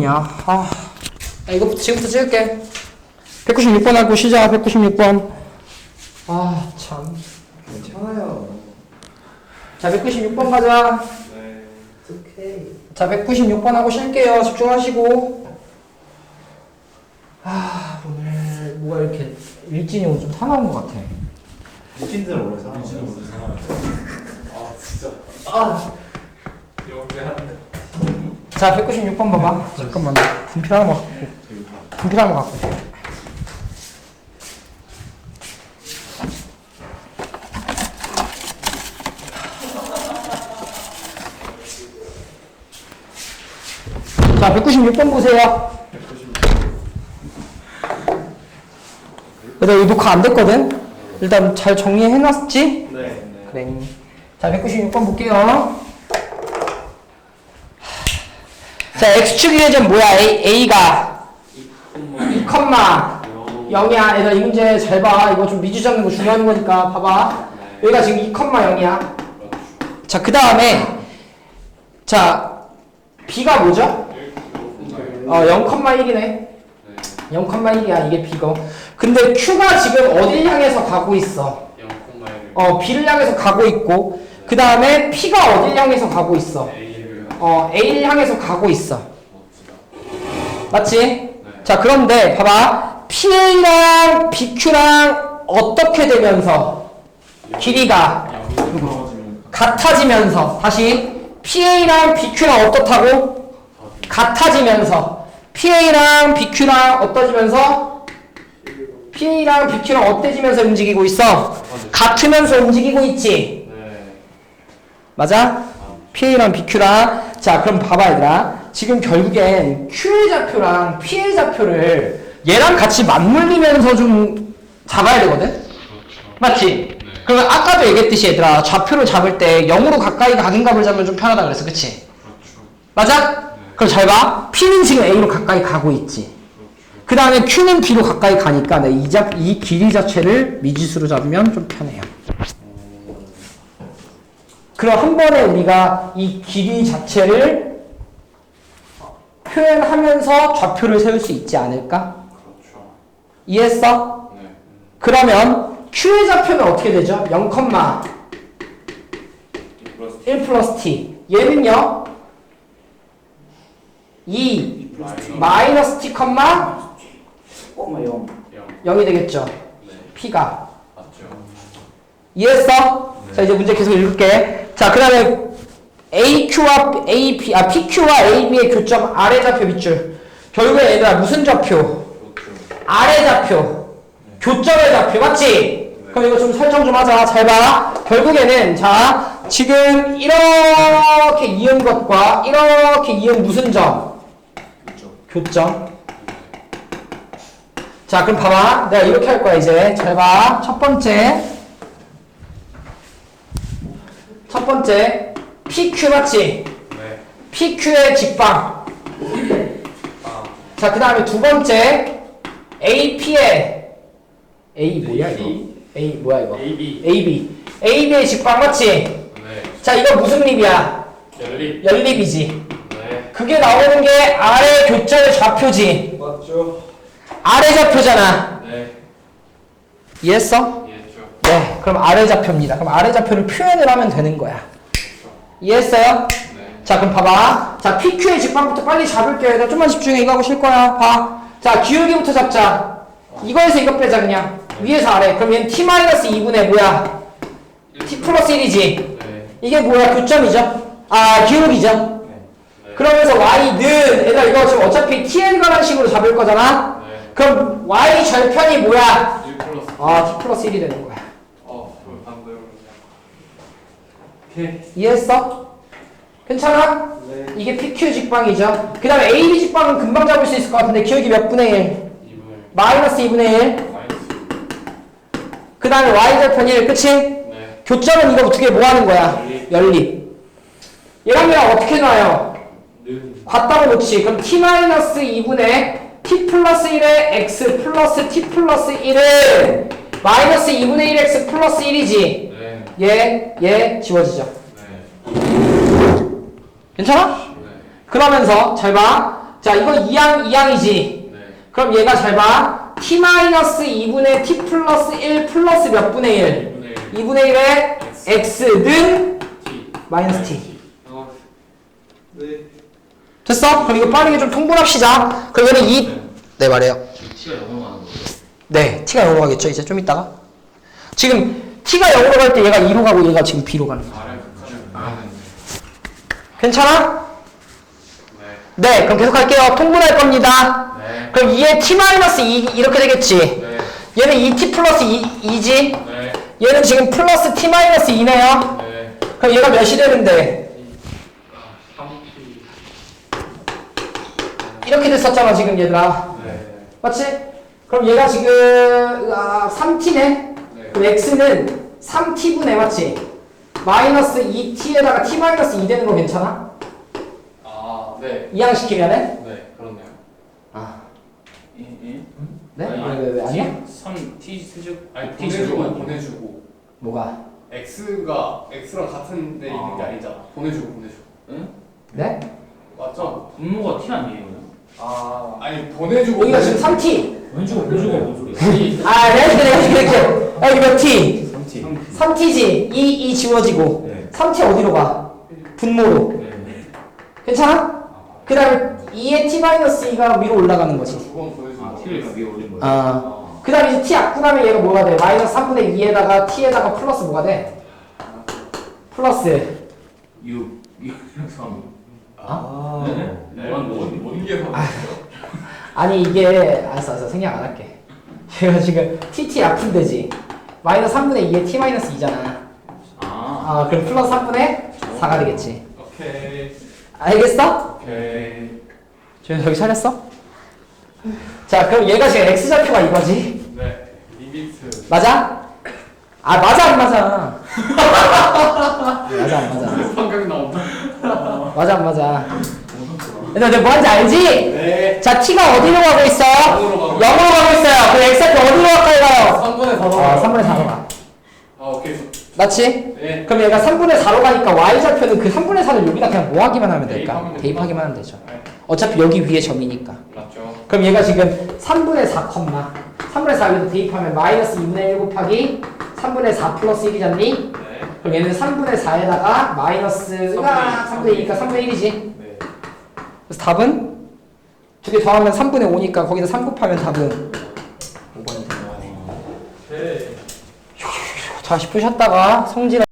없냐? 아, 야, 이거 지금부터 찍을게. 196번 하고 시작. 196번. 아, 참. 괜찮아요. 자, 196번 가자. 네. 오케이. 자, 196번 하고 쉴게요. 집중하시고. 아, 오늘 뭐가 이렇게 일진이 오늘 좀 사나운 것 같아. 미친들 원래 사는 미친들 사는 아 진짜. 아, 영리한데. 자, 196번 봐봐. 잠깐만. 분필 하나 갖고. 분필 하나 갖고. 자, 196번 보세요. 얘들아, 이거 녹화 안 됐거든? 일단 잘 정리해놨지? 네. 네. 그래. 자, 196번 볼게요. 자, x축 이레전 뭐야? A, A가 2, 0이야. 얘들아, 이 문제 잘 봐. 이거 좀 미주 잡는 거 중요한 거니까 봐봐. 여기가 지금 2, 0이야. 자, 그 다음에 자, B가 뭐죠? 어, 0,1이네. 0,1이야. 이게 B고. 근데 Q가 지금 어딜 향해서 가고 있어? 어, B를 향해서 가고 있고, 그 다음에 P가 어딜 향해서 가고 있어? 어, A를 향해서 가고 있어. 맞지? 자, 그런데 봐봐. PA랑 BQ랑 어떻게 되면서 길이가 같아지면서 다시 PA랑 BQ랑 어떻다고? 같아지면서 PA랑 BQ랑 어떠지면서 PA랑 BQ랑 어때지면서 움직이고 있어? 같으면서 움직이고 있지. 맞아? PA랑 BQ랑 자 그럼 봐봐 얘들아 지금 결국엔 Q의 좌표랑 P의 좌표를 얘랑 같이 맞물리면서 좀 잡아야 되거든? 맞지? 그러면 아까도 얘기했듯이 얘들아 좌표를 잡을 때 0으로 가까이 가는 값을 잡으면 좀 편하다 그랬어 그치? 맞아? 그럼 잘 봐. P는 지금 A로 가까이 가고 있지. 그 다음에 Q는 B로 가까이 가니까 네, 이, 자, 이 길이 자체를 미지수로 잡으면 좀 편해요. 그럼 한 번에 우리가 이 길이 자체를 표현하면서 좌표를 세울 수 있지 않을까? 이해했어? 그러면 Q의 좌표는 어떻게 되죠? 0, 1 플러스 t. 얘는요? 2 마이너스 t, 꼬마 영. 0이 되겠죠? P가. 이해했어? 자, 이제 문제 계속 읽을게. 자, 그 다음에 AQ와 AP, 아, PQ와 AB의 교점 아래 좌표 밑줄. 결국에 얘들아, 무슨 좌표? 아래 좌표. 교점의 좌표, 맞지? 그럼 이거 좀 설정 좀 하자. 잘 봐. 결국에는, 자, 지금 이렇게 이은 것과 이렇게 이은 무슨 점? 교점. 자, 그럼 봐봐. 내가 이렇게 할 거야, 이제. 잘 봐. 첫 번째. 첫 번째. PQ 맞지? PQ의 직방. 자, 그 다음에 두 번째. AP의. A 뭐야, 이거? A 뭐야, 이거? AB. AB. AB의 직방 맞지? 자, 이거 무슨 립이야? 연립. 연립이지. 네. 그게 나오는 게 아래 교점의 좌표지. 맞죠? 아래 좌표잖아. 네. 이해했어? 그럼 아래 좌표입니다. 그럼 아래 좌표를 표현을 하면 되는 거야. 이해했어요? 네. 자, 그럼 봐봐. 자, PQ의 직방부터 빨리 잡을게요. 얘들아, 좀만 집중해. 이거 하고 쉴 거야. 봐. 자, 기울기부터 잡자. 이거에서 이거 빼자, 그냥. 위에서 아래. 그럼 얘는 T-2분의 뭐야? T 플러스 1이지. 네. 이게 뭐야? 교점이죠? 아, 기울기죠? 네. 그러면서 Y는, 얘들아, 이거 지금 어차피 TN 관한 식으로 잡을 거잖아? 네. 그럼 Y 절편이 뭐야? 1 플러스. 아, T 플러스 1이 되는 거야. 어, 반대로. 오케이. 이해했어? 괜찮아? 네. 이게 PQ 직방이죠. 그 다음에 AB 직방은 금방 잡을 수 있을 것 같은데 기울기 몇 분의 1? 2분의 마이너스 2분의 1. 마이너스. 그 다음에 Y절편 1. 그치? 네. 교점은 이거 어떻게 뭐 하는 거야? 연립. 얘랑 얘랑 어떻게 나와요? 는. 같다고 놓지. 그럼 T-2분의 T 플러스 1의 X 플러스 T 플러스 1은 마이너스 2분의 1X 플러스 1이지. 네. 얘, 얘 지워지죠. 네. 괜찮아? 네. 그러면서 잘 봐. 자 이거 2항 2항이지. 네. 그럼 얘가 잘 봐. t 마이너스 2분의 t 플러스 1 플러스 몇 분의 1? 2분의 1. 2분의 1의 x는 T. 마이너스 t. 됐어? 그럼 이거 빠르게 좀 통분합시다. 그럼 얘는 2. 네 말해요. T가 0으로 가는 거죠. 네, t가 0으로 가겠죠. 이제 좀 이따가. 지금 t가 0으로 갈 때 얘가 2로 가고 얘가 지금 b로 가는 거야. 괜찮아? 네. 네, 그럼 계속 할게요. 통분할 겁니다. 네. 그럼 2에 t 마이너스 2 이렇게 되겠지. 네. 얘는 2t 플러스 2, 2지. 네. 얘는 지금 플러스 t 마이너스 2네요. 네. 그럼 얘가 몇이 되는데? 아, 3T. 이렇게 됐었잖아, 지금 얘들아. 네. 맞지? 그럼 얘가 지금 아, 3t네. 네. 그럼 x는 3t분의 맞지? 마이너스 2t에다가 t 마이너스 2 되는 거 괜찮아? 아, 네. 이항시키면은? 네. 그렇네요. 아, 예, 예. 네? 아니, 왜, 왜, 왜, 아니야? 3 T 세제곱 아니, T 보내주고? 보내주고. 뭐가? X가 X랑 같은 데 있는 게 아. 아니잖아. 보내주고, 보내주고. 응? 네? 맞죠? 분모가 T 아니에요? 아. 아니, 보내주고. 여기가 지금 3t. 왼쪽은 보조가 뭔 소리야? 아니, 아, 네, 이렇게, 이 아, 여기 몇 t? 3T. 3t지. 2, 2 지워지고. 네. 3t 어디로 가? 분모로. 네. 괜찮아? 그 다음에 2의 t-2가 위로 올라가는 거지. 아, T를 위에 올린 거예요? 아. 그 다음에 이제 t 약분하면 얘가 뭐가 돼? 마이너스 3분의 2에다가 t에다가 플러스 뭐가 돼? 플러스. 6 6 3 아. 네? 네. 뭔, 뭔, 뭔 계산? 아니 이게 알았어 알았어 생략 안 할게. 제가 지금 tt 약분되지. 마이너스 3분의 2에 t-2잖아. 아. 아 그럼 플러스 3분의 4가 되겠지. 오케이. 알겠어? 오케이. 지금 저기 차렸어? 자 그럼 얘가 지금 x좌표가 이거지. 네. 리미트. 맞아? 아 맞아 안 맞아? 맞아 안 맞아? 방금 나온다. 맞아 안 맞아? 뭐 하는지 알지? 네. 자 t가 어디로 가고 있어? 0으로 가고 0으로 가고 있어요. 그럼 x좌표 어디로 가요? 3분의 4로. 어 3분의 4로 가. 아, 오케이. 맞지? 네. 그럼 얘가 3분의 4로 가니까 y좌표는 그 3분의 4를 여기다 그냥 뭐 하기만 하면 될까? 대입하면. 대입하기만 하면 되죠. 네. 어차피 여기 위에 점이니까. 맞죠. 그럼 얘가 지금 3분의 4 컴마 3분의 4 여기다 대입하면 마이너스 2분의 1 곱하기 3분의 4 플러스 1이잖니? 네. 그럼 얘는 3분의 4에다가 마이너스가 3분의 2니까 3분의 1이지. 네. 그래서 답은 두 개 더하면 3분의 5니까 거기다 3 곱하면 답은 5번이 되는 거네. 네. 자, 10분 쉬었다가 성질